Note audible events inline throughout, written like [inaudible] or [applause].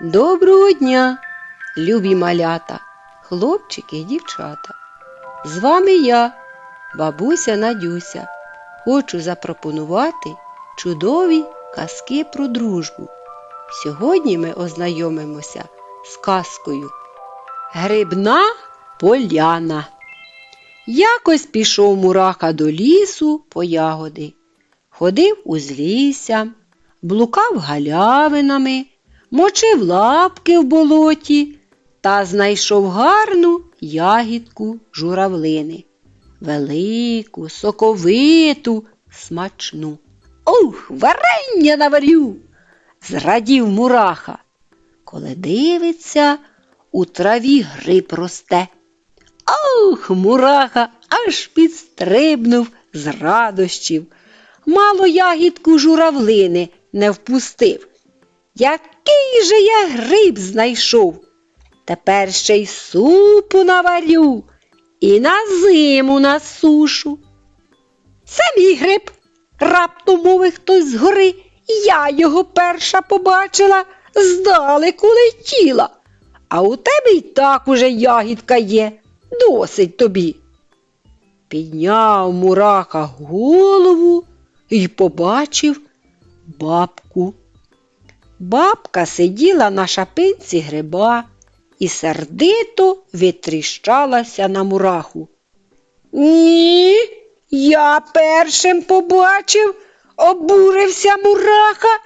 Доброго дня, любі малята, хлопчики і дівчата. З вами я, бабуся Надюся. Хочу запропонувати чудові казки про дружбу. Сьогодні ми ознайомимося з казкою Грибна поляна. Якось пішов мураха до лісу по ягоди, ходив узліссям, блукав галявинами, мочив лапки в болоті та знайшов гарну ягідку журавлини. Велику, соковиту, смачну. Ух, варення наварю! зрадів мураха. Коли дивиться, у траві гриб росте. Ох, мураха аж підстрибнув з радощів. Мало ягідку журавлини не впустив. Який же я гриб знайшов? Тепер ще й супу наварю і на зиму насушу. Це мій гриб, раптом мовив хтось згори. Я його перша побачила, здалеку летіла. А у тебе й так уже ягідка є, досить тобі. Підняв мураха голову і побачив бабку. Бабка сиділа на шапинці гриба і сердито витріщалася на мураху. Ні, я першим побачив, обурився мураха.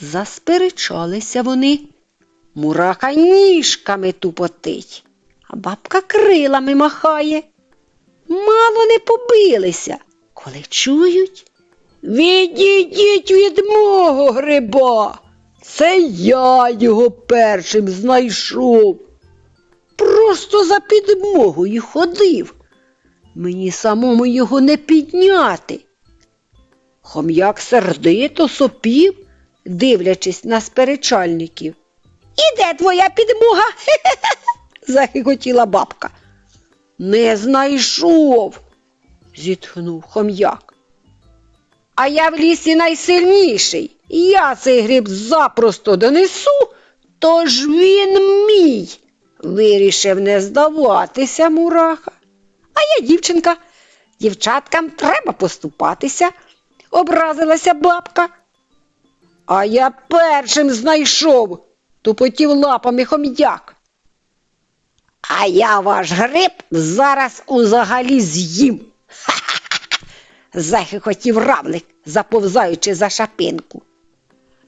Засперечалися вони. Мураха ніжками тупотить, а бабка крилами махає. Мало не побилися, коли чують. Відійдіть від мого гриба. Це я його першим знайшов. Просто за підмогою ходив. Мені самому його не підняти. Хом'як сердито сопів, дивлячись на сперечальників. І де твоя підмога? [laughs] захихотіла бабка. Не знайшов, зітхнув хом'як. А я в лісі найсильніший. Я цей гриб запросто донесу, тож він мій. Вирішив не здаватися, мураха. А я дівчинка. Дівчаткам треба поступатися, образилася бабка. А я першим знайшов, тупотів лапами хом'як. А я ваш гриб зараз узагалі з'їм. [laughs] захихотів равлик, заповзаючи за шапинку.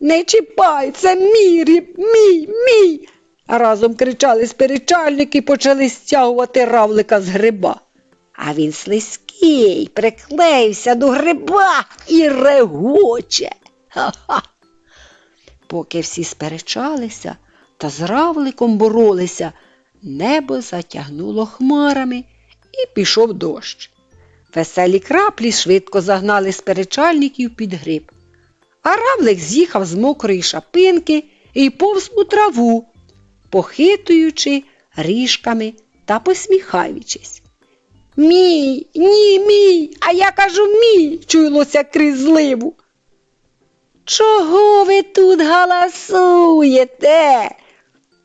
Не чіпай, це мій ріб, мій, мій. Разом кричали сперечальники і почали стягувати равлика з гриба. А він слизький, приклеївся до гриба і регоче. Ха-ха. Поки всі сперечалися та з равликом боролися, небо затягнуло хмарами і пішов дощ. Веселі краплі швидко загнали сперечальників під гриб. А равлик з'їхав з мокрої шапинки і повз у траву, похитуючи ріжками та посміхаючись. Мій, ні, мій, а я кажу мій, чуйлося крізь зливу. Чого ви тут галасуєте?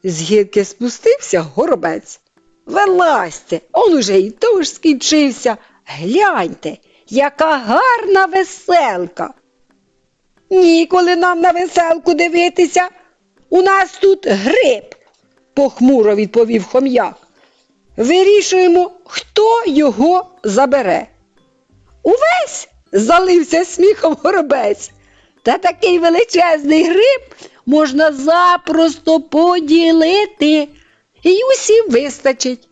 З гірки спустився горобець. Вилазьте, он уже й дощ скінчився. Гляньте, яка гарна веселка. Ніколи нам на веселку дивитися. У нас тут гриб, похмуро відповів хом'як. Вирішуємо, хто його забере. Увесь залився сміхом горобець. Та такий величезний гриб можна запросто поділити, і усім вистачить.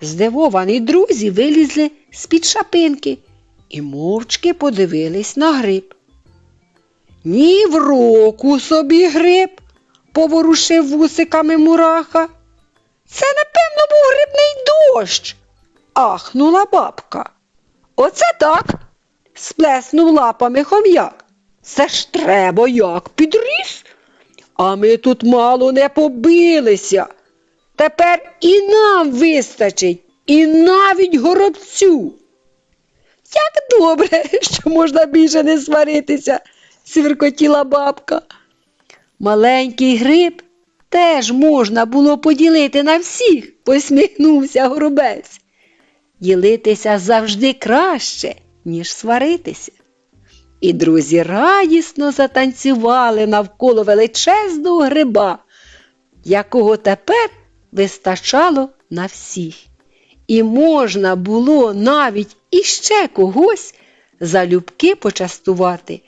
Здивовані друзі вилізли з-під шапинки і мовчки подивились на гриб. Ні в року собі гриб, поворушив вусиками мураха. Це, напевно, був грибний дощ, ахнула бабка. Оце так, сплеснув лапами хом'як. Це ж треба як підріс. А ми тут мало не побилися. Тепер і нам вистачить, і навіть горобцю. Як добре, [laughs] що можна більше не сваритися, свіркотіла бабка. Маленький гриб теж можна було поділити на всіх, посміхнувся горобець. Ділитися завжди краще, ніж сваритися. І друзі радісно затанцювали навколо величезного гриба, якого тепер вистачало на всіх. І можна було навіть іще когось залюбки почастувати.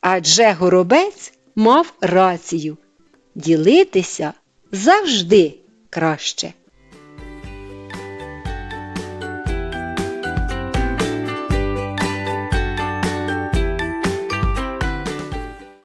Адже горобець мав рацію ділитися завжди краще.